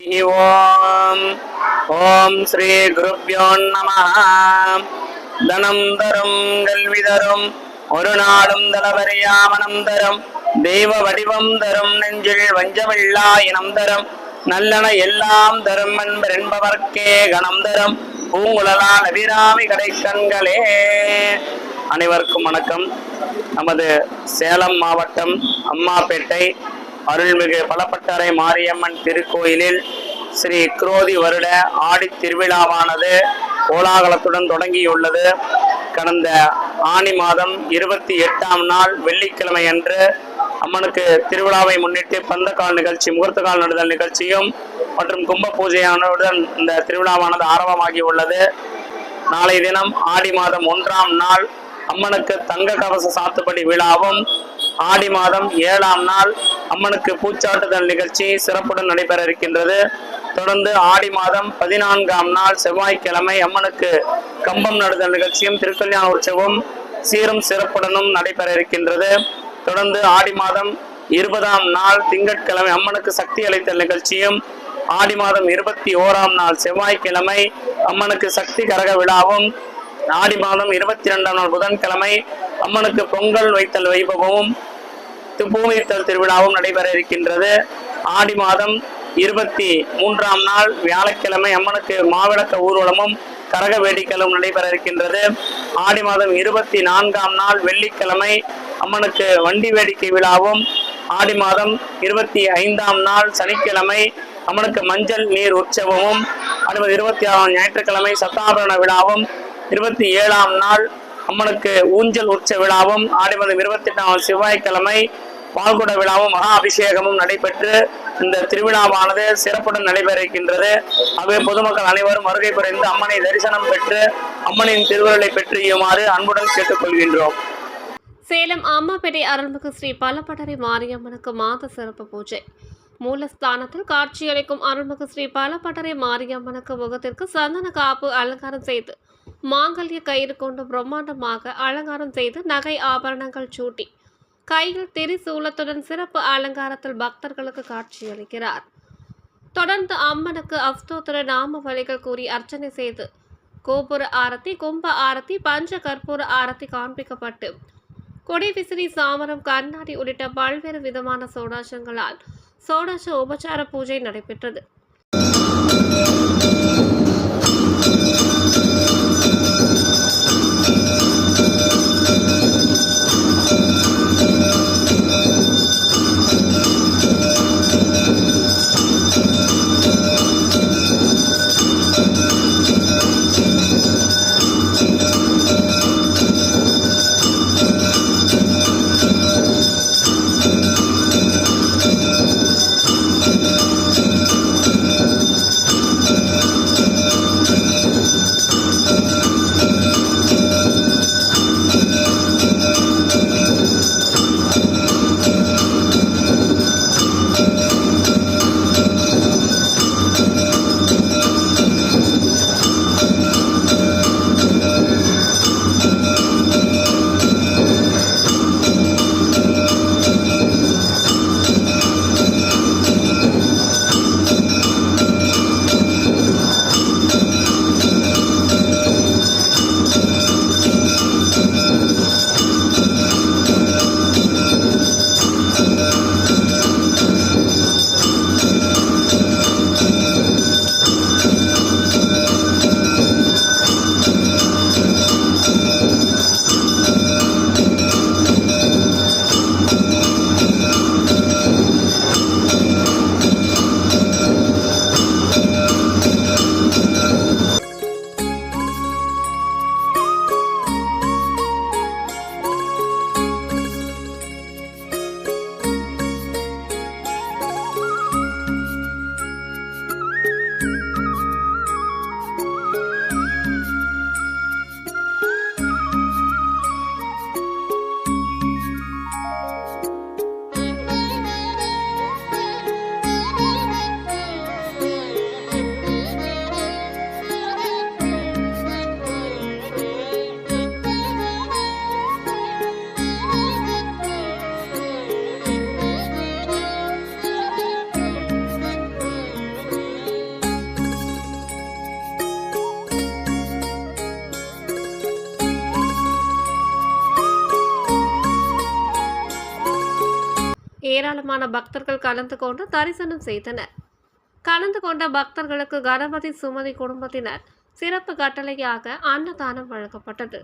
ஓம் ஓம் ஸ்ரீ குருப்பியோ நம தனம் தரும் கல்வி தரும் ஒரு நாளும் தளவரியா மனம் தரும் தெய்வ வடிவம் தரும் நெஞ்சில் வஞ்சமில்லா இனம் தரும் நல்லன எல்லாம் தரும் என்பர் என்பவர்க்கே கணம் தரும் பூங்குழலால் அபிராமி கடைக்கண்களே அனைவருக்கும் வணக்கம் நமது சேலம் மாவட்டம் அம்மாப்பேட்டை அருள்மிகு பலப்பட்டறை மாரியம்மன் திருக்கோயிலில் ஸ்ரீ குரோதி வருட ஆடி திருவிழாவானது கோலாகலத்துடன் தொடங்கியுள்ளது. கடந்த ஆனி மாதம் இருபத்தி எட்டாம் நாள் வெள்ளிக்கிழமை அன்று அம்மனுக்கு திருவிழாவை முன்னிட்டு பந்தக்கால் நிகழ்ச்சி முகூர்த்தக்கால் நடுதல் நிகழ்ச்சியும் மற்றும் கும்ப பூஜையானவுடன் இந்த திருவிழாவானது ஆரம்பமாகி உள்ளது நாளை தினம் ஆடி மாதம் ஒன்றாம் நாள் அம்மனுக்கு தங்க கவச சாத்துப்படி விழாவும் ஆடி மாதம் ஏழாம் நாள் அம்மனுக்கு பூச்சாட்டுதல் நிகழ்ச்சி சிறப்புடன் நடைபெற இருக்கின்றது. தொடர்ந்து ஆடி மாதம் பதினான்காம் நாள் செவ்வாய்க்கிழமை அம்மனுக்கு கம்பம் நடுதல் நிகழ்ச்சியும் திருக்கல்யாண உற்சவம் சீரும் சிறப்புடனும் நடைபெற இருக்கின்றது. தொடர்ந்து ஆடி மாதம் இருபதாம் நாள் திங்கட்கிழமை அம்மனுக்கு சக்தி அளித்தல் நிகழ்ச்சியும் ஆடி மாதம் இருபத்தி ஓராம் நாள் செவ்வாய்க்கிழமை அம்மனுக்கு சக்தி கரக விழாவும் ஆடி மாதம் இருபத்தி இரண்டாம் நாள் புதன்கிழமை அம்மனுக்கு பொங்கல் வைத்தல் வைபவமும் பூமித்தல் திருவிழாவும் நடைபெற இருக்கின்றது. ஆடி மாதம் இருபத்தி மூன்றாம் நாள் வியாழக்கிழமை அம்மனுக்கு மாவிளக்க ஊர்வலமும் கரக வேடிக்கைகளும் நடைபெற இருக்கின்றது. ஆடி மாதம் இருபத்தி நான்காம் நாள் வெள்ளிக்கிழமை அம்மனுக்கு வண்டி வேடிக்கை விழாவும் ஆடி மாதம் இருபத்தி ஐந்தாம் நாள் சனிக்கிழமை அம்மனுக்கு மஞ்சள் நீர் உற்சவமும் அடுத்த இருபத்தி ஆறாம் ஞாயிற்றுக்கிழமை சத்தாபரண விழாவும் இருபத்தி ஏழாம் நாள் அம்மனுக்கு ஊஞ்சல் உற்ச விழாவும் ஆடி மாதம் இருபத்தி எட்டாம் செவ்வாய்க்கிழமை பால்குட விழாவும் மகா அபிஷேகமும் நடைபெற்று இந்த திருவிழாவானது சிறப்புடன் நடைபெற இருக்கின்றது ஆகவே பொதுமக்கள் அனைவரும் வருகை புரிந்து அம்மனை தரிசனம் பெற்று அம்மனின் திருவுருளை பெற்றியுமாறு அன்புடன் கேட்டுக்கொள்கின்றோம். சேலம் அம்மாபேட்டை அருள்மிகு ஸ்ரீ பலப்பட்டறை மாரியம்மனுக்கு மாத சிறப்பு பூஜை. மூலஸ்தானத்தில் காட்சியளிக்கும் அருள்மிகு ஸ்ரீ பலப்பட்டறை மாரியம்மனுக்கு முகத்திற்கு சந்தன காப்பு அலங்காரம் செய்து மாங்கல்ய கயிறு கொண்டு பிரம்மாண்டமாக அலங்காரம் செய்து நகை ஆபரணங்கள் சூட்டி கையில் திரிசூலத்துடன் சிறப்பு அலங்காரத்தில் பக்தர்களுக்கு காட்சியளிக்கிறார். தொடர்ந்து அம்மனுக்கு அஸ்தோத்திர நாம வழிகள் கூறி அர்ச்சனை செய்து கோபுர ஆரத்தி கும்ப ஆரத்தி பஞ்ச கற்பூர ஆரத்தி காண்பிக்கப்பட்டு கொடி விசிறி சாமரம் கண்ணாடி உள்ளிட்ட பல்வேறு விதமான சோடாசங்களால் சோடச உபச்சார பூஜை நடைபெற்றது. ஏராளமான பக்தர்கள் கலந்து கொண்டு தரிசனம் செய்தனர். கலந்து கொண்ட பக்தர்களுக்கு கணபதி சுமதி குடும்பத்தினர் சிறப்பு கட்டளையாக அன்னதானம் வழங்கப்பட்டது.